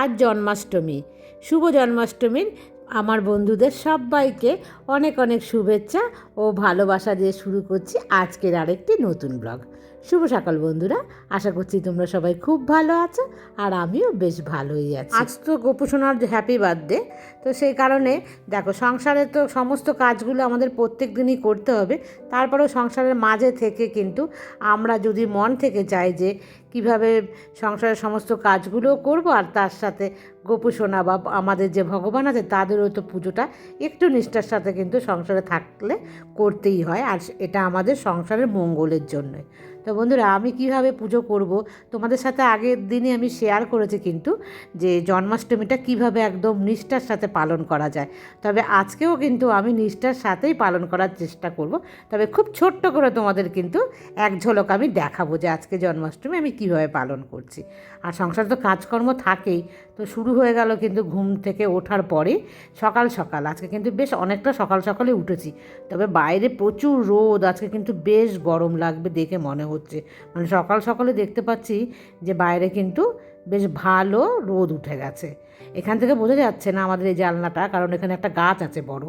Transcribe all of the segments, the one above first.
আজ জন্মাষ্টমী। শুভ জন্মাষ্টমীর আমার বন্ধুদের সবাইকে অনেক অনেক শুভেচ্ছা ও ভালোবাসা দিয়ে শুরু করছি আজকের আরেকটি নতুন ব্লগ। শুভ সকাল বন্ধুরা। আশা করছি তোমরা সবাই খুব ভালো আছো আর আমিও বেশ ভালোই আছি। আজ তো গোপুসোনার হ্যাপি বার্থডে তো সেই কারণে দেখো সংসারে তো সমস্ত কাজগুলো আমাদের প্রত্যেক দিনই করতে হবে। তারপরেও সংসারের মাঝে থেকে কিন্তু আমরা যদি মন থেকে চাই যে কীভাবে সংসারের সমস্ত কাজগুলোও করব, আর তার সাথে গোপুসোনা বা আমাদের যে ভগবান আছে তাদেরও তো পুজোটা একটু নিষ্ঠার সাথে কিন্তু সংসারে থাকলে করতেই হয়, আর এটা আমাদের সংসারের মঙ্গলের জন্যই। তো বন্ধুরা, আমি কীভাবে পুজো করব? তোমাদের সাথে আগের দিনে আমি শেয়ার করেছি কিন্তু, যে জন্মাষ্টমীটা কীভাবে একদম নিষ্ঠার সাথে পালন করা যায়। তবে আজকেও কিন্তু আমি নিষ্ঠার সাথেই পালন করার চেষ্টা করব। তবে খুব ছোট্ট করে তোমাদের কিন্তু এক ঝলক আমি দেখাবো যে আজকে জন্মাষ্টমী আমি কীভাবে পালন করছি। আর সংসার তো কাজকর্ম থাকেই তো শুরু হয়ে গেল কিন্তু ঘুম থেকে ওঠার পরে সকাল সকাল। আজকে কিন্তু বেশ অনেকটা সকাল সকালে উঠেছি। তবে বাইরে প্রচুর রোদ, আজকে কিন্তু বেশ গরম লাগবে দেখে মনে হচ্ছে। মানে সকাল সকালে দেখতে পাচ্ছি যে বাইরে কিন্তু বেশ ভালো রোদ উঠে গেছে। এখান থেকে বোঝা যাচ্ছে না আমাদের এই জানলাটা, কারণ এখানে একটা গাছ আছে বড়।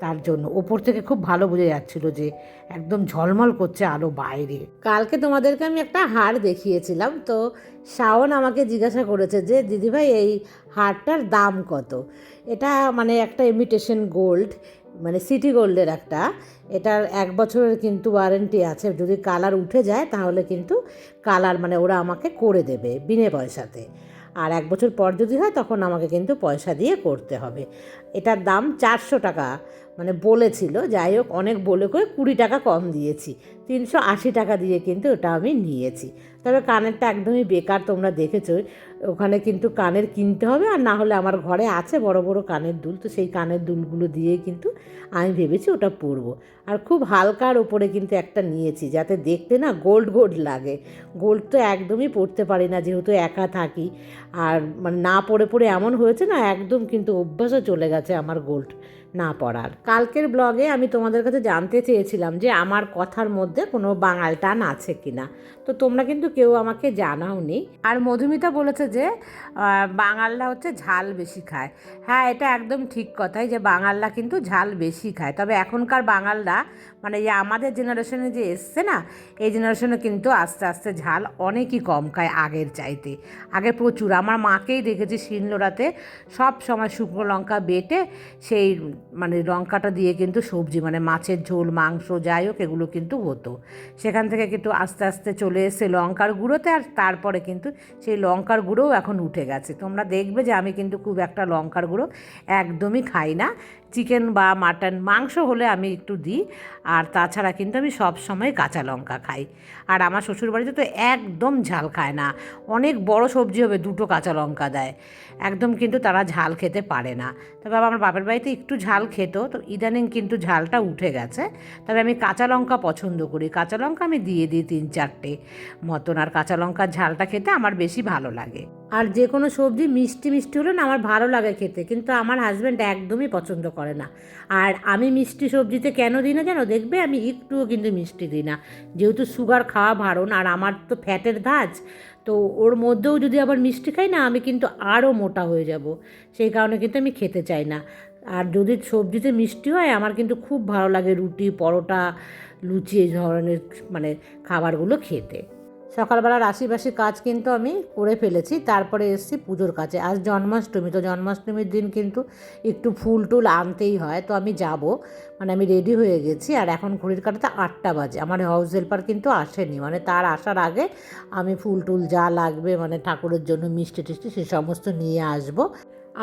তার জন্য। ওপর থেকে খুব ভালো বোঝা যাচ্ছিল যে একদম ঝলমল করছে আলো বাইরে। কালকে তোমাদেরকে আমি একটা হার দেখিয়েছিলাম, তো শাওন আমাকে জিজ্ঞাসা করেছে যে, দিদিভাই, এই হারটার দাম কত? এটা মানে একটা ইমিটেশন গোল্ড মানে সিটি গোল্ডের একটা। এটার এক বছরের কিন্তু ওয়ারেন্টি আছে। যদি কালার উঠে যায়, তাহলে কিন্তু কালার মানে ওরা আমাকে করে দেবে বিনে পয়সাতে। আর এক বছর পর যদি হয়, তখন আমাকে কিন্তু পয়সা দিয়ে করতে হবে। এটার দাম চারশো টাকা। মানে বলেছিল, যাই হোক, অনেক বলে করে কুড়ি টাকা কম দিয়েছি। তিনশো আশি টাকা দিয়ে কিন্তু ওটা আমি নিয়েছি। তবে কানেরটা একদমই বেকার, তোমরা দেখেছ। ওখানে কিন্তু কানের কিনতে হবে, আর না হলে আমার ঘরে আছে বড় বড় কানের দুল, তো সেই কানের দুলগুলো দিয়ে কিন্তু আমি ভেবেছি ওটা পরবো। আর খুব হালকার ওপরে কিন্তু একটা নিয়েছি, যাতে দেখতে না গোল্ড গোল্ড লাগে। গোল্ড তো একদমই পরতে পারি না, যেহেতু একা থাকি। আর মানে না পরে পরে এমন হয়েছে না, একদম কিন্তু অভ্যাসও চলে গেছে আমার গোল্ড। না পড়ার। কালকের ব্লগে আমি তোমাদের কাছে জানতে চেয়েছিলাম যে আমার কথার মধ্যে কোনো বাঙাল টান আছে কি না তো তোমরা কিন্তু কেউ আমাকে জানাওনি। আর মধুমিতা বলেছে যে বাঙালরা হচ্ছে ঝাল বেশি খায়। হ্যাঁ এটা একদম ঠিক কথাই যে বাঙালরা কিন্তু ঝাল বেশি খায়। তবে এখনকার বাঙালরা মানে যে আমাদের জেনারেশনে যে এসছে না, এই জেনারেশনে কিন্তু আস্তে আস্তে ঝাল অনেকই কম খায় আগের চাইতে। আগে প্রচুর। আমার মাকেই দেখেছি শিলনোড়াতে সব সময় শুকনো লঙ্কা বেটে সেই মানে লঙ্কাটা দিয়ে কিন্তু সবজি মানে মাছের ঝোল, মাংস যাই হোক, এগুলো কিন্তু হতো। সেখান থেকে কিন্তু আস্তে আস্তে চলে এসে লঙ্কার গুঁড়োতে, আর তারপরে কিন্তু সেই লঙ্কার গুঁড়োও এখন উঠে গেছে। তোমরা দেখবে যে আমি কিন্তু খুব একটা লঙ্কার গুঁড়ো একদমই খাই না। চিকেন বা মাটন মাংস হলে আমি একটু দিই। আর তাছাড়া কিন্তু আমি সব সময় কাঁচা লঙ্কা খাই। আর আমার শ্বশুরবাড়িতে তো একদম ঝাল খায় না। অনেক বড় সবজি হবে, দুটো কাঁচা লঙ্কা দেয়। একদম কিন্তু তারা ঝাল খেতে পারে না। তবে আমার বাপের বাড়িতে একটু ঝাল খেত, তো ইদানিং কিন্তু ঝালটা উঠে গেছে। তবে আমি কাঁচা লঙ্কা পছন্দ করি। কাঁচা লঙ্কা আমি দিয়ে দিই তিন চারটে মতন। আর কাঁচা লঙ্কার ঝালটা খেতে আমার বেশি ভালো লাগে। আর যে কোনো সবজি মিষ্টি মিষ্টি হলে না আমার ভালো লাগে খেতে, কিন্তু আমার হাজব্যান্ড একদমই পছন্দ করে না। আর আমি মিষ্টি সবজিতে কেন দিই না জানো? দেখবে আমি একটুও কিন্তু মিষ্টি দিই না। যেহেতু সুগার খাওয়া ভারণ আর আমার তো ফ্যাটের ধাঁচ, তো ওর মধ্যেও যদি আবার মিষ্টি খাই না আমি কিন্তু আরও মোটা হয়ে যাব। সেই কারণে কিন্তু আমি খেতে চাই না। আর যদি সবজিতে মিষ্টি হয়, আমার কিন্তু খুব ভালো লাগে রুটি, পরোটা, লুচি, এই ধরনের মানে খাবারগুলো খেতে। সকালবেলার আশিপাশি কাজ কিন্তু আমি করে ফেলেছি, তারপরে এসেছি পুজোর কাছে আজ জন্মাষ্টমী, তো জন্মাষ্টমীর দিন কিন্তু একটু ফুল টুল আনতেই হয়, তো আমি যাব। মানে আমি রেডি হয়ে গেছি, আর এখন ঘড়ির কাটাতে আটটা বাজে। আমার হাউস হেল্পার কিন্তু আসেনি মানে তার আসার আগে আমি ফুল টুল যা লাগবে মানে ঠাকুরের জন্য মিষ্টি টিষ্টি সে সমস্ত নিয়ে আসব।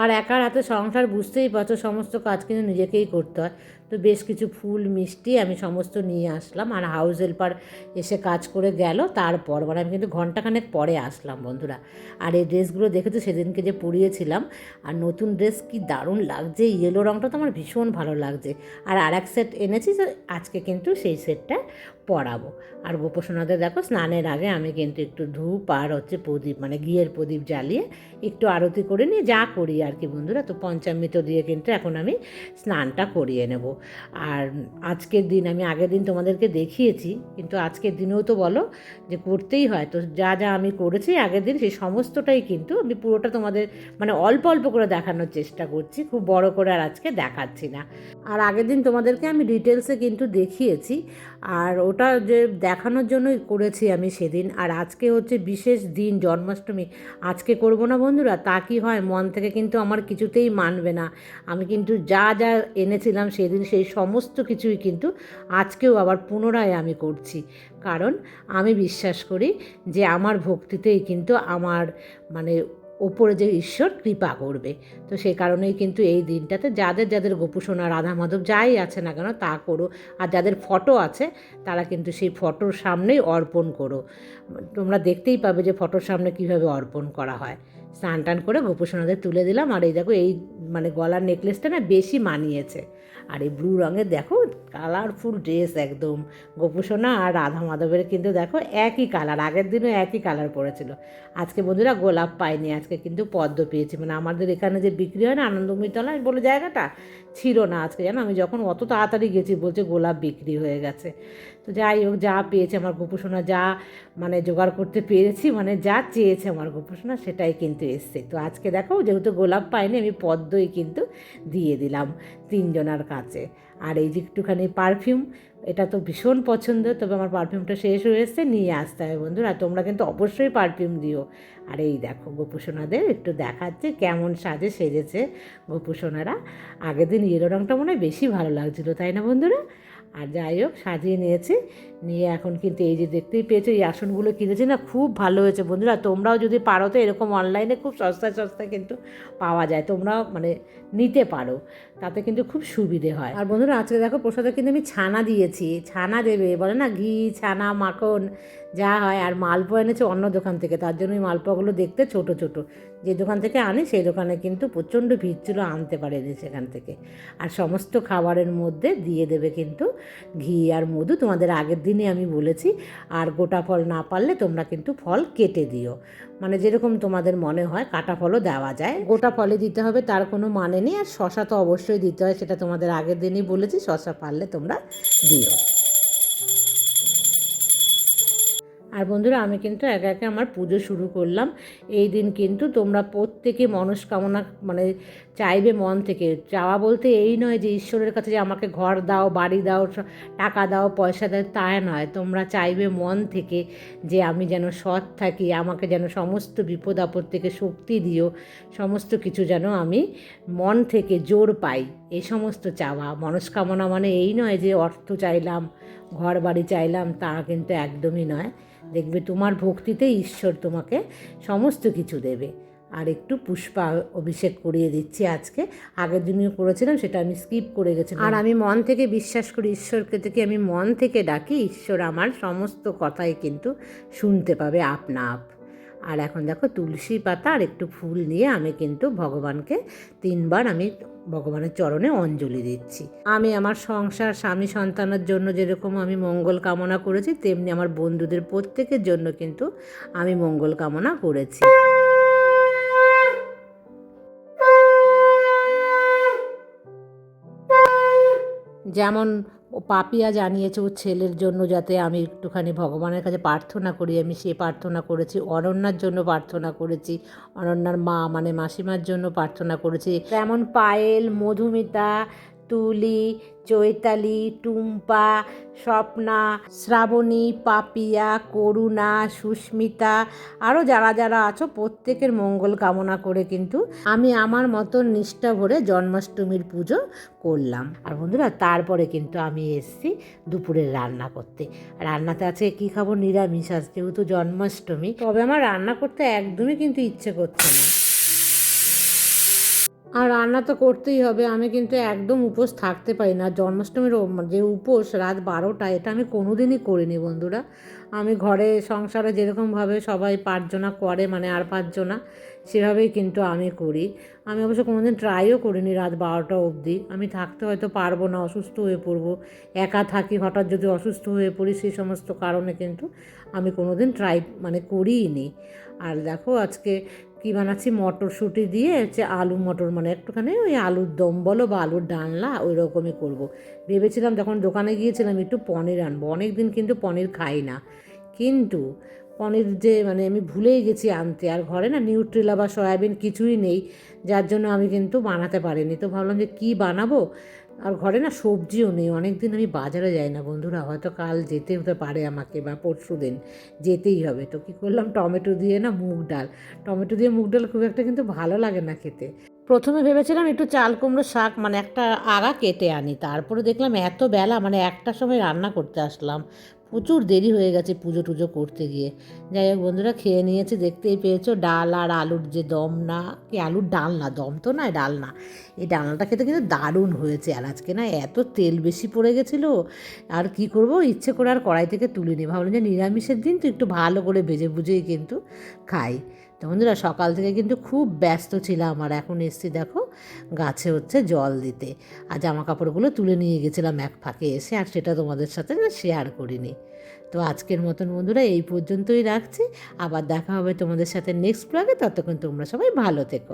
আর একার হাতে সংসার বুঝতেই পারছ, সমস্ত কাজ কিন্তু নিজেকেই করতে হয়। তো বেশ কিছু ফুল, মিষ্টি আমি সমস্ত নিয়ে আসলাম আর হাউস হেল্পার এসে কাজ করে গেল। তারপর মানে আমি কিন্তু ঘন্টাখানেক পরে আসলাম বন্ধুরা। আর এই ড্রেসগুলো দেখেছ? সেদিনকে যে পরিয়েছিলাম। আর নতুন ড্রেস কি দারুণ লাগছে। ইয়েলো রঙটা তো আমার ভীষণ ভালো লাগছে। আর আর এক সেট এনেছি তো আজকে কিন্তু সেই সেটটা পরাবো। আর গোপোষণাদের দেখো, স্নানের আগে আমি কিন্তু একটু ধূপ আর হচ্ছে প্রদীপ মানে ঘিয়ের প্রদীপ জ্বালিয়ে একটু আরতি করে নিয়ে যা করি আর কি বন্ধুরা। তো পঞ্চামৃত দিয়ে কিন্তু এখন আমি স্নানটা করিয়ে নেব। আর আজকের দিন আমি আগের দিন তোমাদেরকে দেখিয়েছি, কিন্তু আজকের দিনেও তো বলো যে করতেই হয়। তো যা যা আমি করেছি আগের দিন সেই সমস্তটাই কিন্তু আমি পুরোটা তোমাদের মানে অল্প অল্প করে দেখানোর চেষ্টা করছি, খুব বড় করে আর আজকে দেখাচ্ছি না। আর আগের দিন তোমাদেরকে আমি ডিটেলসে কিন্তু দেখিয়েছি। আর ওটা যে দেখানোর জন্যই করেছি আমি সেদিন। আর আজকে হচ্ছে বিশেষ দিন, জন্মাষ্টমী। আজকে করব না বন্ধুরা? তা কি হয়? মন থেকে কিন্তু আমার কিছুতেই মানবে না। আমি কিন্তু যা যা এনেছিলাম সেদিন সেই সমস্ত কিছুই কিন্তু আজকেও আবার পুনরায় আমি করছি। কারণ আমি বিশ্বাস করি যে আমার ভক্তিতেই কিন্তু আমার মানে ওপরে যে ঈশ্বর কৃপা করবে। তো সেই কারণেই কিন্তু এই দিনটাতে যাদের যাদের গোপুসোনা রাধা মাধব যাই আছে না কেন তা করো। আর যাদের ফটো আছে, তারা কিন্তু সেই ফটোর সামনেই অর্পণ করো। তোমরা দেখতেই পাবে যে ফটোর সামনে কীভাবে অর্পণ করা হয়। স্নান টান করে গোপুসোনাদের তুলে দিলাম। আর এই দেখো, এই মানে গলার নেকলেসটা না বেশি মানিয়েছে। আর এই ব্লু রঙের দেখো কালারফুল ড্রেস একদম। গোপুসোনা আর রাধা মাধবের কিন্তু দেখো একই কালার আগের দিনও একই কালার পড়েছিল। আজকে বন্ধুরা গোলাপ পাইনি, আজকে কিন্তু পদ্ম পেয়েছি। মানে আমাদের এখানে যে বিক্রি হয় না আনন্দময়ীতলা বলে জায়গাটা ছিল না আজকে, জানো? আমি যখন অত তাড়াতাড়ি গেছি, বলছে গোলাপ বিক্রি হয়ে গেছে। তো যাই হোক, যা পেয়েছে আমার গোপুসোনা, যা মানে জোগাড় করতে পেরেছি মানে যা চেয়েছে আমার গোপুসোনা, সেটাই কিন্তু এসছে। তো আজকে দেখো, যেহেতু গোলাপ পাইনি, আমি পদ্মই কিন্তু দিয়ে দিলাম। তিনজনার কাছে। আর এই যে একটুখানি পারফিউম এটা তো ভীষণ পছন্দ, তবে আমার পারফিউমটা শেষ হয়ে এসছে, নিয়ে আসতে হবে বন্ধুরা। তোমরা কিন্তু অবশ্যই পারফিউম দিও। আর এই দেখো গোপুসোনাদের একটু দেখাচ্ছে, কেমন সাজে সেজেছে গোপুসোনারা। আগের দিন ইয়েলো রঙটা মনে হয় বেশি ভালো লাগছিল, তাই না বন্ধুরা? আর যাই হোক, সাজিয়ে নিয়েছি। নিয়ে এখন কিন্তু এই যে দেখতেই পেয়েছ, এই আসনগুলো কিনেছি না, খুব ভালো হয়েছে বন্ধুরা। তোমরাও যদি পারো তো এরকম অনলাইনে খুব সস্তায় সস্তায় কিন্তু পাওয়া যায়। তোমরাও মানে নিতে পারো, তাতে কিন্তু খুব সুবিধে হয়। আর বন্ধুরা, আজকে দেখো প্রসাদে কিন্তু আমি ছানা দিয়েছি। ছানা দেবে, বলে না ঘি, ছানা, মাখন যা হয়, আর মালপোয়া এনেছে অন্য দোকান থেকে। তার জন্য ওই মালপোয়াগুলো দেখতে ছোট ছোট। যে দোকান থেকে আনি, সেই দোকানে কিন্তু প্রচণ্ড ভিড় ছিল, আনতে পারেনি সেখান থেকে। আর সমস্ত খাবারের মধ্যে দিয়ে দেবে কিন্তু ঘি আর মধু। তোমাদের আগের দিনে আমি বলেছি, আর গোটা ফল না পারলে তোমরা কিন্তু ফল কেটে দিও। মানে যেরকম তোমাদের মনে হয়, কাটা ফলও দেওয়া যায়। গোটা ফলে দিতে হবে, তার কোনো মানে নেই। আর শশা তো অবশ্যই দিতে হয়, সেটা তোমাদের আগের দিনই বলেছি, শশা পারলে তোমরা দিও। আর বন্ধুরা, আমি কিন্তু একে একে আমার পুজো শুরু করলাম। এই দিন কিন্তু তোমরা প্রত্যেকে মনস্কামনা মানে চাইবে মন থেকে। চাওয়া বলতে এই নয় যে ঈশ্বরের কাছে যে আমাকে ঘর দাও, বাড়ি দাও টাকা দাও, পয়সা দাও তা নয়। তোমরা চাইবে মন থেকে যে আমি যেন সৎ থাকি, আমাকে যেন সমস্ত বিপদ আপদ থেকে শক্তি দিও, সমস্ত কিছু যেন আমি মন থেকে জোর পাই। এই সমস্ত চাওয়া। মনস্কামনা মানে এই নয় যে অর্থ চাইলাম ঘর বাড়ি চাইলাম, তা কিন্তু একদমই নয়। দেখবে তোমার ভক্তিতে ঈশ্বর তোমাকে সমস্ত কিছু দেবে। আর একটু পুষ্পা অভিষেক করিয়ে দিচ্ছি আজকে। আগের দিনও করেছিলাম সেটা আমি স্কিপ করে গেছি আর আমি মন থেকে বিশ্বাস করি ঈশ্বরকে থেকে আমি মন থেকে ডাকি, ঈশ্বর আমার সমস্ত কথাই কিন্তু শুনতে পাবে, আপনা আপ। আর এখন দেখো তুলসী পাতা আর একটু ফুল নিয়ে আমি কিন্তু ভগবানকে তিনবার আমি ভগবানের চরণে অঞ্জলি দিচ্ছি। আমি আমার সংসার, স্বামী সন্তানের জন্য যেরকম আমি মঙ্গল কামনা করেছি, তেমনি আমার বন্ধুদের প্রত্যেকের জন্য কিন্তু আমি মঙ্গল কামনা করেছি। যেমন ও পাপিয়া জানিয়েছে ওর ছেলের জন্য যাতে আমি একটুখানি ভগবানের কাছে প্রার্থনা করি, আমি সে প্রার্থনা করেছি, অনন্যার জন্য প্রার্থনা করেছি, অনন্যার মা মানে মাসিমার জন্য প্রার্থনা করেছি। যেমন পায়েল, মধুমিতা তুলি, চৈতালি, টুম্পা, স্বপ্না, শ্রাবণী, পাপিয়া, করুণা, সুস্মিতা আরও যারা যারা আছো, প্রত্যেকের মঙ্গল কামনা করে কিন্তু আমি আমার মতন নিষ্ঠা ভরে জন্মাষ্টমীর পুজো করলাম। আর বন্ধুরা, তারপরে কিন্তু আমি এসেছি দুপুরের রান্না করতে। রান্নাতে আছে কী খাব? নিরামিষ। আজ যেহেতু জন্মাষ্টমী। তবে আমার রান্না করতে একদমই কিন্তু ইচ্ছে করছে না। আর রান্না তো করতেই হবে। আমি কিন্তু একদম উপোস থাকতে পারি না। জন্মাষ্টমীর যে উপোস রাত বারোটা, এটা আমি কোনোদিনই করিনি বন্ধুরা। আমি ঘরে সংসারে যেরকমভাবে সবাই পাঁচজনা করে মানে আর পাঁচজনা, সেভাবেই কিন্তু আমি করি। আমি অবশ্য কোনোদিন ট্রাইও করিনি রাত বারোটা অবধি। আমি থাকতে হয়তো পারব না, অসুস্থ হয়ে পড়ব। একা থাকি, হঠাৎ যদি অসুস্থ হয়ে পড়ি, সেই সমস্ত কারণে কিন্তু আমি কোনোদিন ট্রাই মানে করিই নি আর দেখো আজকে কী বানাচ্ছি মটরশুঁটি দিয়ে, হচ্ছে আলু মটর মানে একটুখানি ওই আলুর দম বলো বা আলুর ডালনা ওই রকমই করব। ভেবেছিলাম যখন দোকানে গিয়েছিলাম একটু পনির আনব। অনেক দিন কিন্তু পনির খাই না। কিন্তু পনির যে মানে আমি ভুলেই গেছি আনতে। আর ঘরে না নিউট্রিলা বা সয়াবিন কিছুই নেই। যার জন্য আমি কিন্তু বানাতে পারিনি। তো ভাবলাম যে কী বানাবো? আর ঘরে না সবজিও নেই অনেক দিন আমি বাজারে যাই না বন্ধুরা, হয়তো কাল যেতে হতে পারে আমাকে বা পরশু দিন, যেতেই হবে। তো কী করলাম, টমেটো দিয়ে না মুগ ডাল, টমেটো দিয়ে মুগ ডাল খুব একটা কিন্তু ভালো লাগে না খেতে। প্রথমে ভেবেছিলাম একটু চাল কুমড়ো শাক মানে একটা আগা কেটে আনি, তারপরে দেখলাম এত বেলা মানে একটা সময় রান্না করতে আসলাম। প্রচুর দেরি হয়ে গেছে পুজো টুজো করতে গিয়ে। যাই হোক বন্ধুরা, খেয়ে নিয়েছে, দেখতেই পেয়েছ, ডাল আর আলুর যে দম না, কি আলুর ডাল না, দম তো নয়, ডাল না। এই ডালনাটা খেতে কিন্তু দারুণ হয়েছে, আর আজকে না এত তেল বেশি পড়ে গেছিল, আর কি করব, ইচ্ছে করে আর কড়াই থেকে তুলে নিই ভাবলাম যে নিরামিষের দিন তো একটু ভালো করে ভেজে বুঝেই কিন্তু খাই। তো বন্ধুরা, সকাল থেকে কিন্তু খুব ব্যস্ত ছিলাম আর এখন এসছি দেখো গাছে হচ্ছে জল দিতে। আর জামা কাপড়গুলো তুলে নিয়ে গেছিলাম এক ফাঁকে এসে আর সেটা তোমাদের সাথে না শেয়ার করিনি। তো আজকের মতন বন্ধুরা এই পর্যন্তই রাখছি। আবার দেখা হবে তোমাদের সাথে নেক্সট ব্লগে ততক্ষণ তোমরা সবাই ভালো থেকো।